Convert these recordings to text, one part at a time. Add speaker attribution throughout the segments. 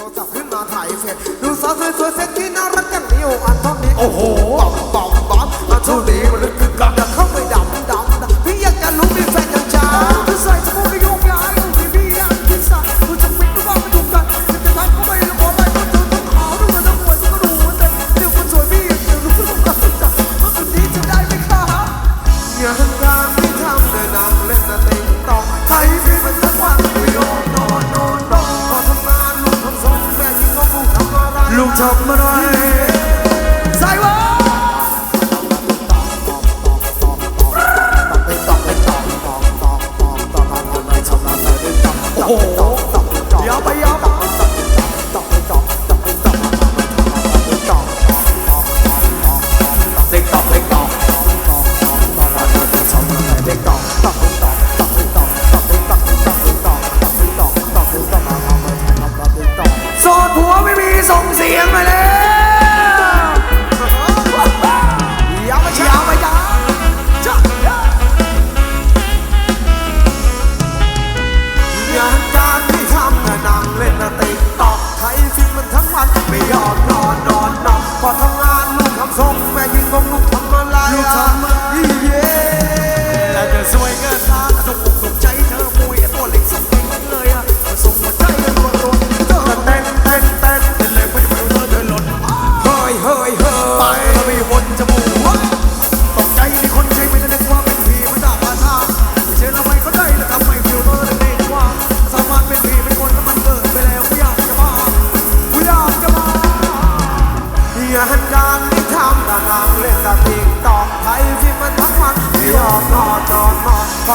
Speaker 1: โทรศัพท์ขึ้นมาถ่ายเสร็จ ดูสาวสวยๆเซ็กซี่น่ารักอย่งนี้โอันต้องนี้
Speaker 2: โอ้โห
Speaker 1: ลูก
Speaker 3: ทบมาห
Speaker 1: น่อย
Speaker 3: ใส่วะ
Speaker 2: โอ้โห ส่งเสียงมาแล้ว
Speaker 1: ยาวมายาวมายาวงานการที่ทำนนั่เล่นนะติกตอกไทยฟิตมันทั้งวันไม่อมนอนนอนนอนพอทำงานลูกคำส่งแม่ยิงงงลูก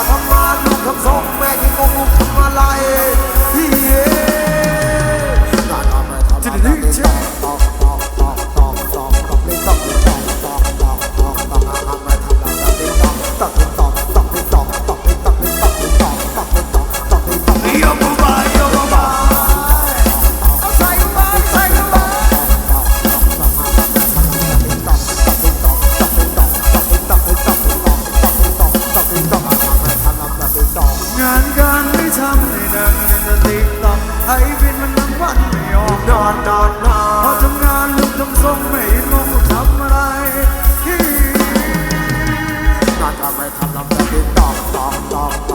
Speaker 2: 봐, ทำในหนังจะติดต่อไอ้วินมัน
Speaker 1: ทั้งวันไม่ยอมนอนนอนนอนพอทำงานลุกทำทรงไม่เห็นงทำอะไรที่
Speaker 3: น
Speaker 2: อนทำไม่ทำ
Speaker 1: ลำแต่ติดต่อต่อต่อ